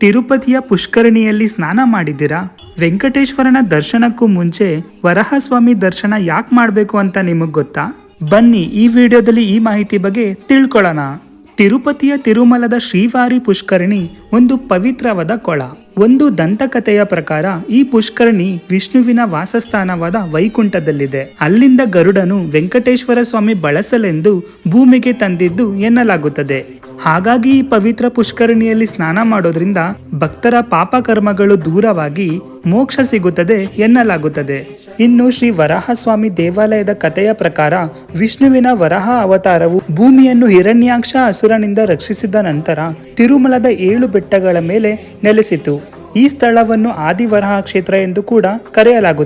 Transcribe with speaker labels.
Speaker 1: ತಿರುಪತಿಯ ಪುಷ್ಕರಣಿಯಲ್ಲಿ ಸ್ನಾನ ಮಾಡಿದ್ದೀರಾ? ವೆಂಕಟೇಶ್ವರನ ದರ್ಶನಕ್ಕೂ ಮುಂಚೆ ವರಹಸ್ವಾಮಿ ದರ್ಶನ ಯಾಕೆ ಮಾಡಬೇಕು ಅಂತ ನಿಮಗೆ ಗೊತ್ತಾ? ಬನ್ನಿ ಈ ವಿಡಿಯೋದಲ್ಲಿ ಈ ಮಾಹಿತಿ ಬಗ್ಗೆ ತಿಳ್ಕೊಳ್ಳೋಣ. ತಿರುಪತಿಯ ತಿರುಮಲದ ಶ್ರೀವಾರಿ ಪುಷ್ಕರಣಿ ಒಂದು ಪವಿತ್ರವಾದ ಕೊಳ. ಒಂದು ದಂತಕಥೆಯ ಪ್ರಕಾರ ಈ ಪುಷ್ಕರಣಿ ವಿಷ್ಣುವಿನ ವಾಸಸ್ಥಾನವಾದ ವೈಕುಂಠದಲ್ಲಿದೆ. ಅಲ್ಲಿಂದ ಗರುಡನು ವೆಂಕಟೇಶ್ವರ ಸ್ವಾಮಿ ಬಳಸಲೆಂದು ಭೂಮಿಗೆ ತಂದಿದ್ದು ಎನ್ನಲಾಗುತ್ತದೆ. ಹಾಗಾಗಿ ಈ ಪವಿತ್ರ ಪುಷ್ಕರಣಿಯಲ್ಲಿ ಸ್ನಾನ ಮಾಡೋದ್ರಿಂದ ಭಕ್ತರ ಪಾಪ ಕರ್ಮಗಳು ದೂರವಾಗಿ ಮೋಕ್ಷ ಸಿಗುತ್ತದೆ ಎನ್ನಲಾಗುತ್ತದೆ. ಇನ್ನು ಶ್ರೀ ವರಾಹಸ್ವಾಮಿ ದೇವಾಲಯದ ಕಥೆಯ ಪ್ರಕಾರ ವಿಷ್ಣುವಿನ ವರಾಹ ಅವತಾರವು ಭೂಮಿಯನ್ನು ಹಿರಣ್ಯಾಕ್ಷ ಅಸುರನಿಂದ ರಕ್ಷಿಸಿದ ನಂತರ ತಿರುಮಲದ ಏಳು ಬೆಟ್ಟಗಳ ಮೇಲೆ ನೆಲೆಸಿತು. ಈ ಸ್ಥಳವನ್ನು ಆದಿವರಹ ಕ್ಷೇತ್ರ ಎಂದು ಕೂಡ ಕರೆಯಲಾಗುತ್ತದೆ.